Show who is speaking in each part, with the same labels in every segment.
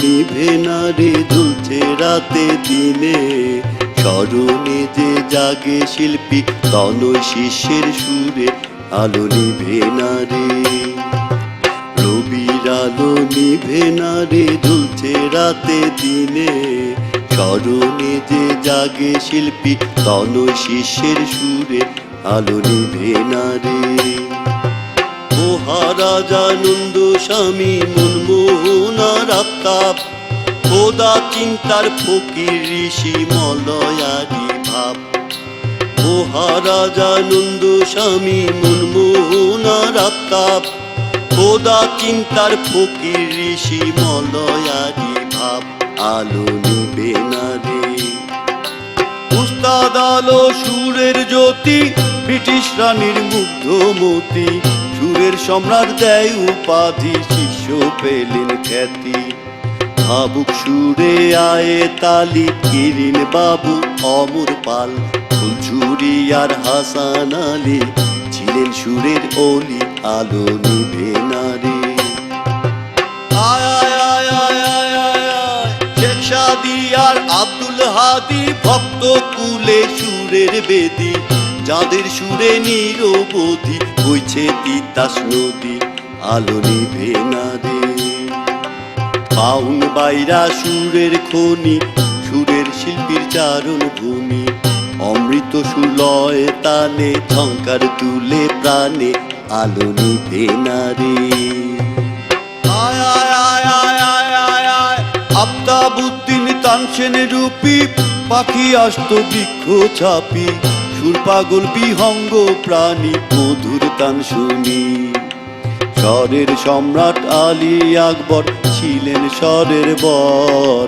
Speaker 1: নিভে না রে দুলছে রাতে দিনে। স্মরণে যে জাগে শিল্পী তন শিষ্যের সুরে আলো নিভে না রে রবির আলো নিভে না রে দুলছে রাতে দিনে। স্মরণে যে জাগে শিল্পী তন শিষ্যের সুরে আলো নিভে না রে মহারাজানন্দ স্বামী মনমোহনার আফতাব খোদা চিন্তার ফকির ঋষি মলয়ারি ভাব। মহারাজানন্দ স্বামী মনমোহনার আত্মাপ খোদা চিন্তার ফকির ঋষি মলয়ারি ভাব। আলো নিবে না রে। আলো সুরের জ্যোতি, ব্রিটিশ রানীর মুগ্ধমতি। সুরের সম্রাট দেয় উপাধি, শিষ্য পেলেন খ্যাতি। ভাবুক সুরে আয়ে তালি, কিরিন বাবু, অমর পাল। ফুলঝুরি আর হাসান আলী ছিলেন সুরের অলি, আলো নিভে আর আব্দুল হাদি ভক্ত কুলে সুরের বেদি, যাদের সুরে নিরবধি হইছে তিতাস নদী আলো নিভে না রে পাউন বাইরা সুরের খনি, সুরের শিল্পীর চারণ ভূমি, অমৃত সুলয় তালে ঝঙ্কার তুলে প্রাণে আলো নিভে না রে আয় তানসেন রূপী, পাখি আসত বৃক্ষ ছাপি, সুর পাগল বিহঙ্গ প্রাণী, মধুর তান শুনি। স্বরের সম্রাট আলী আকবর ছিলেন স্বরের বর।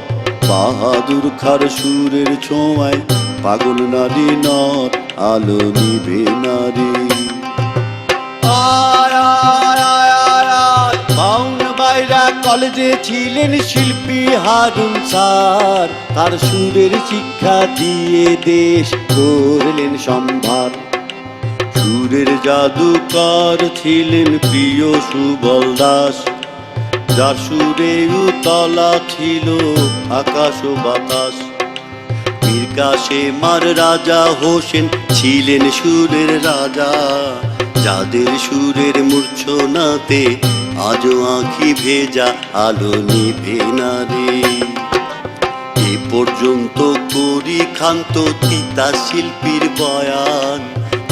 Speaker 1: বাহাদুর খার সুরের ছোঁয়ায় পাগল নারী নর আলো নিভে নারী আয় কলেজে ছিলেন শিল্পী হারুন স্যার। তার সুরের শিক্ষা দিয়ে দেশ করলেন সম্ভার। সুরের জাদুকর ছিলেন প্রিয় সুবল দাস। যার সুরে উতলা ছিল আকাশ ও বাতাস। মীর কাসেমার রাজা হোসেন ছিলেন সুরের রাজা। যাদের সুরের মূর্ছনাতে আজও আঁখি ভেজা আলো নিভে না রে। এ পর্যন্ত করি খান্ত তিতা শিল্পীর বয়ান,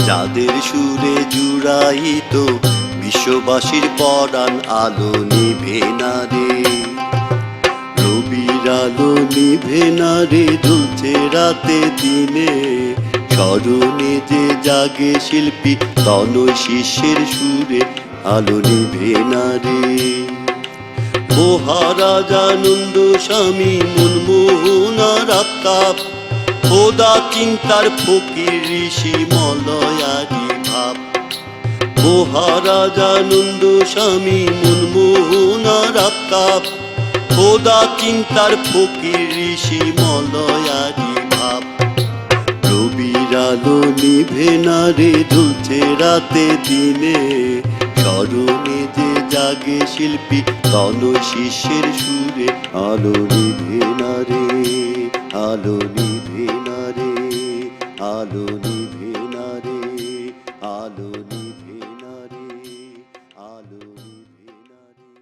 Speaker 1: যাদের সুরে জুড়াইত বিশ্ববাসীর পরাণ, আলো নিভে না রে। রবির আলো নিভে না রে দুলছে রাতে দিনে। স্মরণে যে জাগে শিল্পী, তনয় শিষ্যের সুরে আলো নিভে না রে। মহারাজানন্দ স্বামী মনমোহনার আফতাব, খোদা চিন্তার ফকির ঋষি মলয়ারি ভাব। মহারাজানন্দ স্বামী মনমোহনার আফতাব, খোদা চিন্তার ফকির ঋষি মলয়ারি ভাব। রবির আলো নিভে না রে রাতে দিনে। যে জাগে শিল্পী তন শিষ্যের সুরে আলো নিভে না রে, আলো নিভে না রে, আলো নিভে